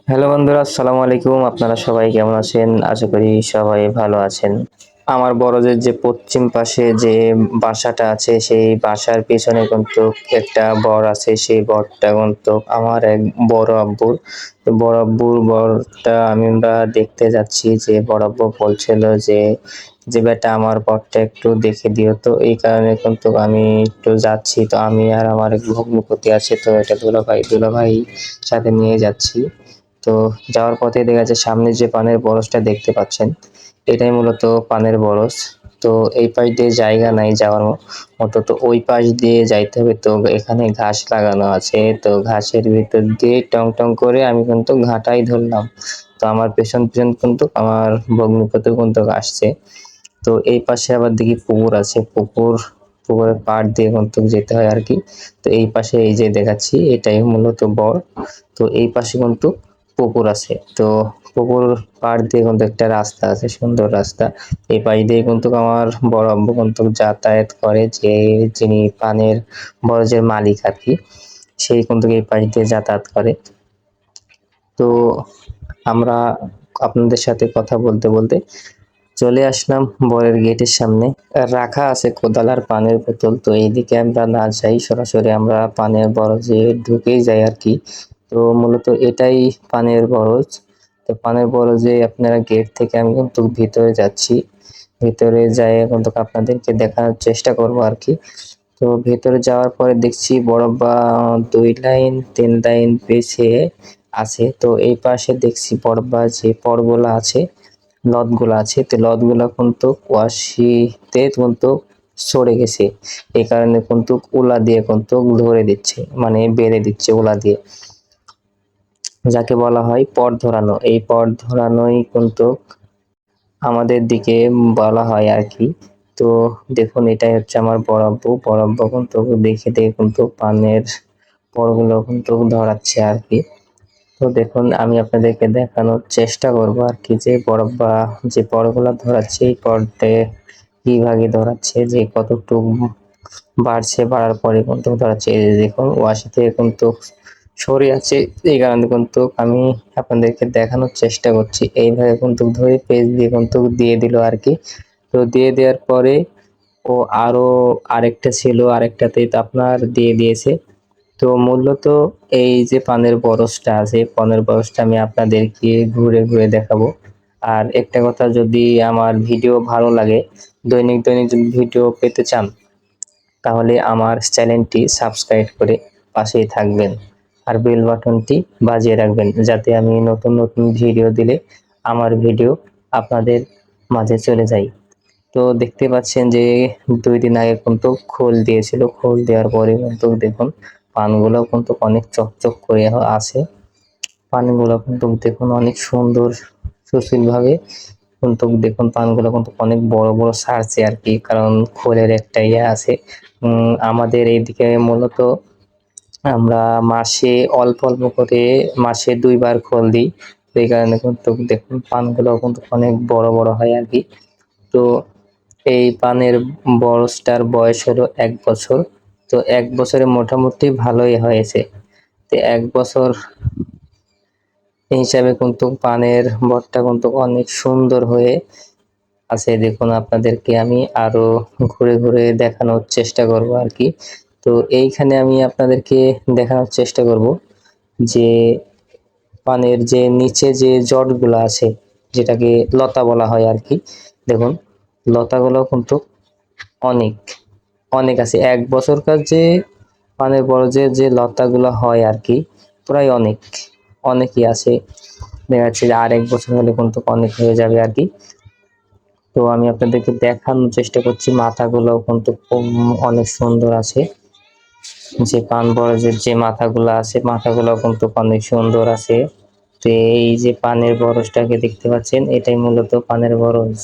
Hello বন্ধুরা, আসসালামু আলাইকুম। আপনারা সবাই কেমন আছেন? আশা করি সবাই ভালো আছেন। আমার বড়দের যে পশ্চিম পাশে যে বাসাটা আছে, সেই বাসার পেছনে কিন্তু একটা বর আছে, সেই বরটা কিন্তু আমার এক বড় আব্বুর। তো বড় আব্বুর বরটা আমি আমরা দেখতে যাচ্ছি যে, বড় আব্বু বলছিল যে যে বেটা, আমার বরটা একটু দেখে দিও। তো এই কারণে কিন্তু আমি একটু যাচ্ছি। তো আমি আর আমার ভগ্নপতি আছে, তো এটা দুলাভাই দুলাভাই সাথে নিয়ে যাচ্ছি। তো যাওয়ার পথে দেখা যাচ্ছে সামনে যে পানের বরসটা দেখতে পাচ্ছেন, এটাই মূলত পানের বরস। তো এই পাশ দিয়ে জায়গা নাই যাওয়ার মতো তো ওই পাশ দিয়ে যাইতে হবে। তো এখানে ঘাস লাগানো আছে, তো ঘাসের ভিতর দিয়ে টং টং করে আমি কিন্তু ঘাটাই ধরলাম। তো আমার পেছন পেছন কিন্তু আমার ভগ্নিপতি কিন্তু আসছে। তো এই পাশে আবার দেখি পুকুর আছে, পুকুর, পুকুরের পাড় দিয়ে কিন্তু যেতে হয় আর কি। তো এই পাশে এই যে দেখাচ্ছি, এটাই মূলত বর। তো এই পাশে কিন্তু পুকুর আছে। তো পুকুর পাড় দিয়ে কিন্তু একটা রাস্তা আছে, সুন্দর রাস্তা। এই পাশ দিয়ে কিন্তু আমার বড় আব্বু কিন্তু যাতায়াত করে যে যিনি পানের বরজের মালিক আর কি, সেই কিন্তু এই পাশ দিয়ে যাতায়াত করে। তো আমরা আপনাদের সাথে কথা বলতে বলতে চলে আসলাম বরের গেটের সামনে। রাখা আছে কোদাল আর পানের বোতল, তো এইদিকে আমরা না যাই, সরাসরি আমরা পানের বরজে ঢুকেই যাই আর কি। তো মূলত এটাই পানের বরজ। তো পানের বরজে আপনারা গেট থেকে আমি কিন্তু ভিতরে যাচ্ছি। ভিতরে যাই কিন্তু আপনাদেরকে দেখানোর চেষ্টা করব আর কি। তো ভেতরে যাওয়ার পরে দেখছি বড়ব্বা দুই লাইন, তিন লাইন পেছিয়ে আছে। তো এই পাশে দেখছি বড়ব্বা যে পরগুলা আছে, লদগুলো আছে। তো লদগুলো কিন্তু কুয়াশিতে কিন্তু সরে গেছে। এই কারণে কিন্তু উলা দিয়ে কিন্তু ধরে দিচ্ছে মানে বেড়ে দিচ্ছে উলা দিয়ে। যাকে বলা হয় পর ধরানো। এই পর ধরানোই কিন্তু আমাদের দিকে বলা হয় আর কি। তো দেখুন, এটাই হচ্ছে আমার বরাব্বু বরাব্বু কিন্তু দেখে দেখে কিন্তু পানের পরগুলো কিন্তু ধরাচ্ছে আর কি। তো দেখুন, আমি আপনাদেরকে দেখানোর চেষ্টা করব আর কি যে বরব্বা যে পরগুলো ধরাচ্ছে, এই পরটে কীভাবে ধরাচ্ছে, যে কতটুকু বাড়ছে, বাড়ার পরে কিন্তু ধরাচ্ছে। দেখুন, ওয়াশি থেকে কিন্তু সরে আছে। এই কারণে কিন্তু আমি আপনাদেরকে দেখানোর চেষ্টা করছি। এইভাবে কিন্তু ধরে পেজ দিয়ে কিন্তু দিয়ে দিল আর কি। তো দিয়ে দেওয়ার পরে ও আরও আরেকটা ছিল আরেকটাতে তো আপনার দিয়ে দিয়েছে। তো মূলত এই যে পানের বরসটা আছে পানের বরসটা আমি আপনাদেরকে ঘুরে ঘুরে দেখাবো। আর একটা কথা, যদি আমার ভিডিও ভালো লাগে, দৈনিক দৈনিক যদি ভিডিও পেতে চান, তাহলে আমার চ্যানেলটি সাবস্ক্রাইব করে পাশেই থাকবেন। আর বেল বাটনটি বাজিয়ে রাখবেন যাতে আমি নতুন নতুন ভিডিও দিলে আমার ভিডিও আপনাদের মাঝে চলে যায়। তো দেখতে পাচ্ছেন যে দুই দিন আগে কিন্তু খোল দিয়েছিল। খোল দেওয়ার পরে কিন্তু দেখুন পানগুলো কিন্তু অনেক চকচক করে আছে। পানগুলো কিন্তু দেখুন অনেক সুন্দর সুশীল ভাবে কিন্তু দেখুন পানগুলো কিন্তু অনেক বড় বড় সারছে আর কি, কারণ খোলের একটা ইয়ে আছে। আমাদের এইদিকে মূলত আমরা মাসে অল্প অল্প করে মাসে দুইবার খোল দিই। তো এই কারণে কিন্তু দেখুন, পানগুলো কিন্তু অনেক বড় বড় হয় আর কি। তো এই পানের বরসটার বয়স হলো এক বছর। তো এক বছরে মোটামুটি ভালোই হয়েছে। তো এক বছর হিসাবে কিন্তু পানের বরটা কিন্তু অনেক সুন্দর হয়ে আছে। দেখুন আপনাদেরকে আমি আরও ঘুরে ঘুরে দেখানোর চেষ্টা করব আর কি। তো এইখানে আমি আপনাদেরকে দেখানোর চেষ্টা করব যে পানের যে নিচে যে জটগুলো আছে, যেটাকে লতা বলা হয় আর কি, দেখুন, লতাগুলো কিন্তু অনেক অনেক আছে। এক বছরকার যে পানের বড় যে যে লতাগুলো হয় আর কি, প্রায় অনেক, অনেকই আছে। দেখা যাচ্ছে যে আর এক বছর হলে কিন্তু অনেক হয়ে যাবে আর কি। তো আমি আপনাদেরকে দেখানোর চেষ্টা করছি, মাথাগুলো কিন্তু অনেক সুন্দর আছে। যে পান বরজের যে মাথাগুলো আছে, মাথাগুলো কিন্তু অনেক সুন্দর আছে। তো এই যে পানের বরজটাকে দেখতে পাচ্ছেন, এটাই মূলত পানের বরজ